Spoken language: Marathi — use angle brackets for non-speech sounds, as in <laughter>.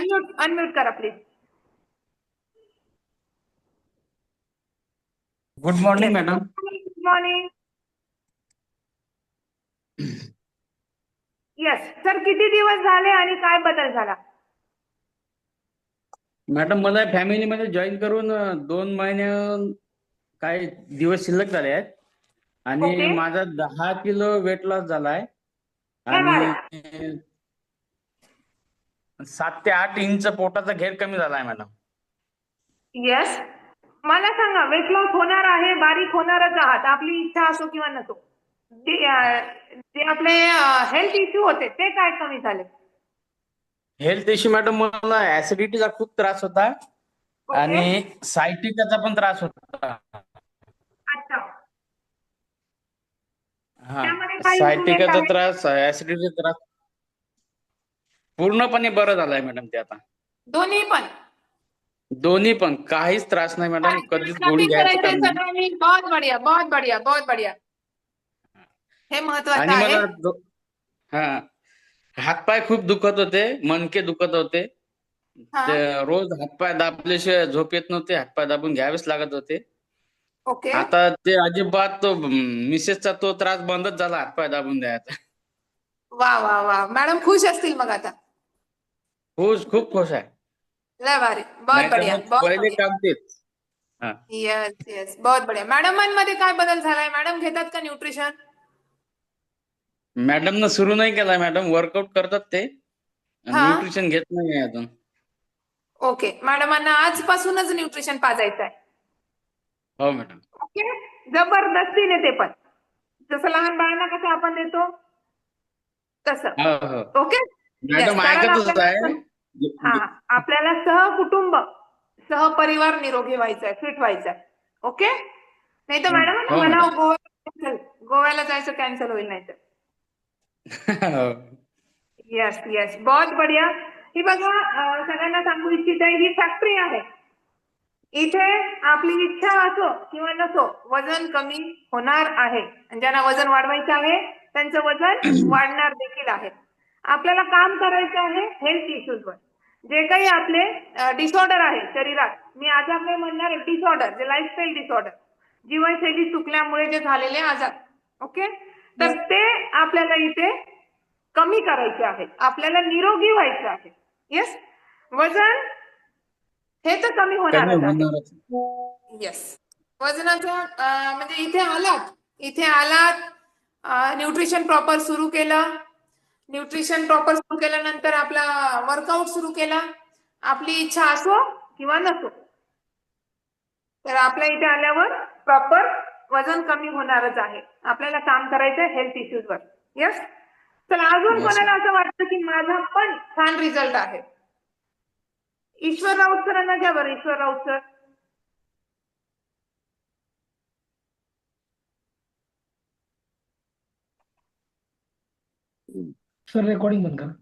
अनम्यूट अनम्यूट करा please good morning madam good morning yes sir किती दिवस झाले आणि काय बदल झाला? मॅडम मला फॅमिलीमध्ये जॉईन करून दोन महिने काही दिवस शिल्लक झाले आहेत. आणि Okay. माझा दहा किलो वेट लॉस झालाय. आणि सात ते आठ इंच पोटाचा घेर कमी झालाय मॅडम. येस मला सांगा वेट लॉस होणार आहे बारीक होणारच आहात आपली इच्छा असो किंवा नसो. जे अं, जे आपले हेल्थ इश्यू होते ते काय कमी झाले? हेल्थ इश्यू मॅडम मला ऍसिडिटीचा खूप त्रास होता आणि सायटिकाचा पण त्रास होता. अच्छा. हा त्यामध्ये सायटिकाचा त्रास ऍसिडिटीचा त्रास. पूर्णपणे बरं झालाय मॅडम ते आता. दोन्ही पण. दोन्ही पण. काहीच त्रास नाही मॅडम. कधीच गोळी घ्यायचं काम नाही बहुत बढिया बहुत बढिया बहुत बढिया. हे महत्वाचं आणि आहे. मला दो- हा. हातपाय खूप दुखत होते. मणके दुखत होते. हा. ते रोज हातपाय दाबल्याशिवाय झोप येत नव्हते. हातपाय दाबून घ्यावेच लागत होते. ओके. आता ते अजिबात तो मिसेसचा तो त्रास बंदच झाला हातपाय दाबून द्यायचा. वा वा वा. मॅडम खुश असतील मग आता. खूप खूप खुश आहे. लय भारी. बहुत बढिया बहुत बढिया. हा. येस येस बहुत बढिया. मॅडमांमध्ये काय बदल झालाय? मॅडम घेतात का न्यूट्रिशन? मॅडमनं सुरू नाही केलाय. मॅडम वर्कआउट करतात ते. हा. न्यूट्रिशन घेत नाही अजून. ओके. मॅडमांना आजपासूनच न्यूट्रिशन पाजायचं आहे हो मॅडम. ओके? जबरदस्तीने ते पण. जसं लहान बाळांना कसं आपण देतो तसं. हो हो. ओके? मॅडम ऐकतच आहे. हा आपल्याला सहकुटुंब सहपरिवार निरोगी व्हायचंय फिट व्हायचंय. ओके नाही तर मॅडम मला. गोव्याला. गोव्याला जायचं कॅन्सल होईल नाही तर हो. येस येस बहुत बढिया. ही बघा सगळ्यांना सांगू इच्छित आहे ही फॅक्टरी आहे. इथे आपली इच्छा असो किंवा नसो वजन कमी होणार आहे. आणि ज्यांना वजन वाढवायचं आहे त्यांचं वजन <clears throat> वाढणार देखील आहे. आपल्याला काम करायचं आहे हेल्थ इश्यूजवर जे काही आपले डिसऑर्डर आहे शरीरात. मी आज आपले म्हणणार डिसऑर्डर जे लाईफस्टाईल डिसऑर्डर जीवनशैली चुकल्यामुळे जे झालेले आजार ओके तर ते आपल्याला इथे कमी करायचे आहे. आपल्याला निरोगी व्हायचं आहे. येस वजन हे तर कमी होणारच. येस वजनाचं अं, म्हणजे इथे आलात. इथे आलात न्यूट्रिशन प्रॉपर सुरू केलं. न्यूट्रिशन प्रॉपर सुरू केल्यानंतर आपला वर्कआउट सुरू केला. आपली इच्छा असो किंवा नसो. तर आपल्या इथे आल्यावर प्रॉपर वजन कमी होणारच आहे. आपल्याला काम करायचं हेल्थ इश्यूजवर येस तर अजून कोणाला असं वाटतं की माझा पण छान रिझल्ट आहे? ईश्वर राऊत सरांना घ्या बरं Ishwar Raut sir. Sir recording बंद करा.